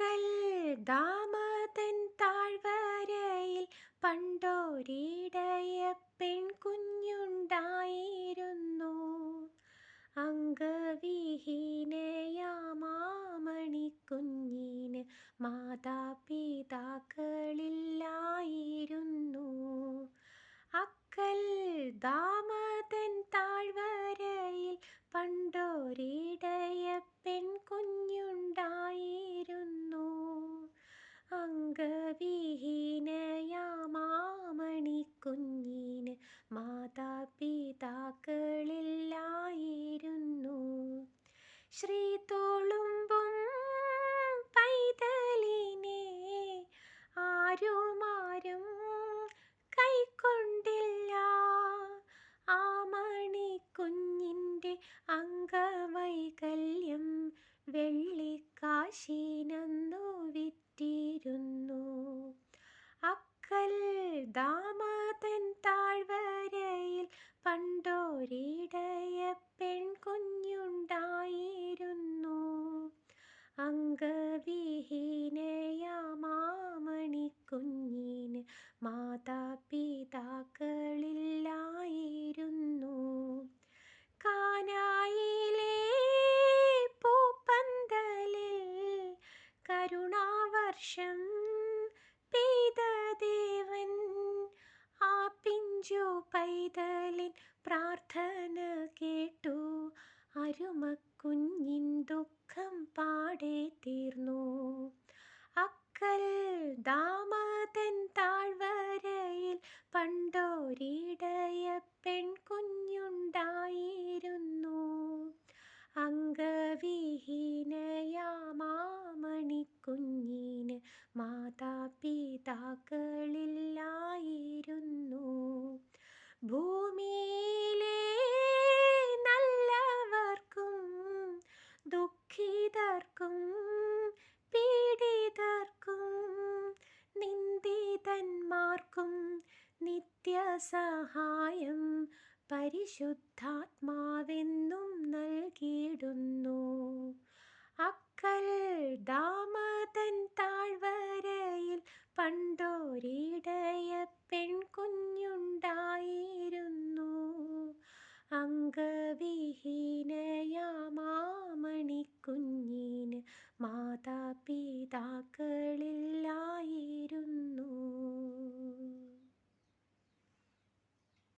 അക്കൽ ദാമതൻ താഴ്വരയിൽ പണ്ടോരിടയ പെൺകുഞ്ഞുണ്ടായിരുന്നു. അംഗവിഹീനയാമാമണിക്കുഞ്ഞിന് മാതാപിതാക്കളില്ലായിരുന്നു. അക്കൽ ദാമതൻ പണ്ടൊരിടയ പെൺകുഞ്ഞുണ്ടായിരുന്നു അംഗവിഹീനയാമാമണിക്കുഞ്ഞിന് മാതാപിതാക്കളില്ലായിരുന്നു. ശ്രീ She. കരുണാവർഷം പെയ്ത ദേവൻ ആ പിഞ്ചു പൈതലിൻ പ്രാർത്ഥന കേട്ടു. അരുമക്കുഞ്ഞിൻ ദുഃഖം പാടെ തീർന്നു. അക്കൽ ദാമതൻ താഴ്വരയിൽ പണ്ടോരിടയ പെൺകുഞ്ഞുണ്ടായിരുന്നു. അംഗവിഹീനയാമാമണിക്കുഞ്ഞിന് മാതാപിതാക്കളില്ലായിരുന്നു. ഭൂമിയിലെ നല്ലവർക്കും ദുഃഖിതർക്കും പീഡിതർക്കും നിന്ദിതന്മാർക്കും നിത്യസഹായം പരിശുദ്ധാത്മാവെന്നേക്കും